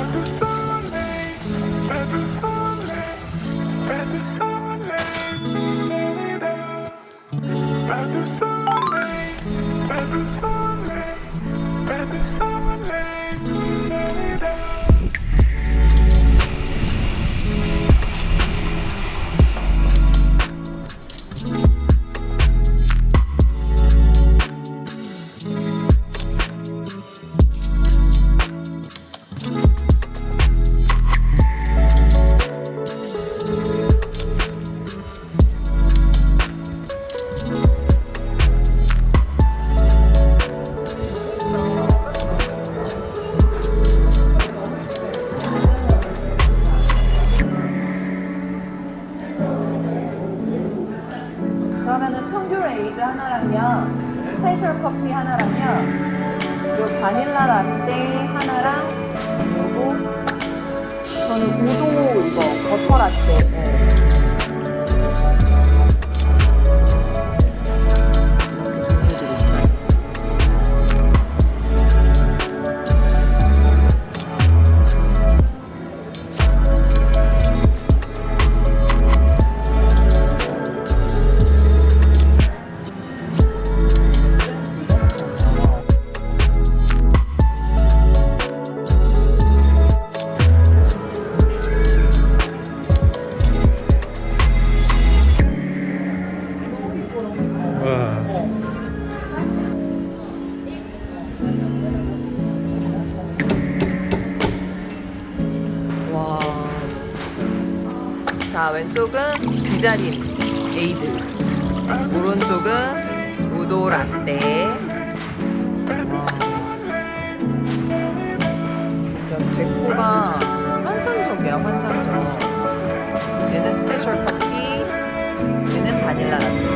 du soleil, près du soleil, près du soleil. 왼쪽은 부자린 에이드. 오른쪽은 우도 라떼 진짜 데코가 환상적이야 환상적 얘는 스페셜 커피 얘는 바닐라 라떼.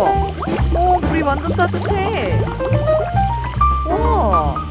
봐봐. 오, 물이 완전 따뜻해. 와.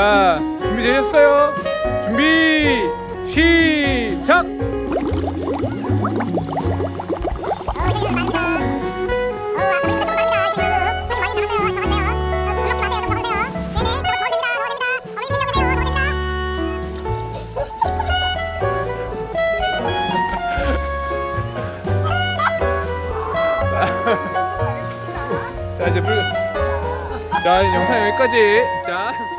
자, 준비되셨어요? 준비, 시작! 어, 자, 이제 불. 자, 영상 여기까지. 자.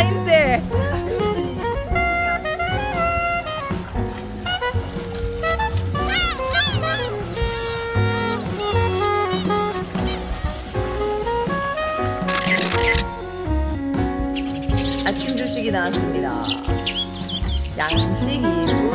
나 힘세. 아침 조식이 나왔습니다. 양식 이분 뭐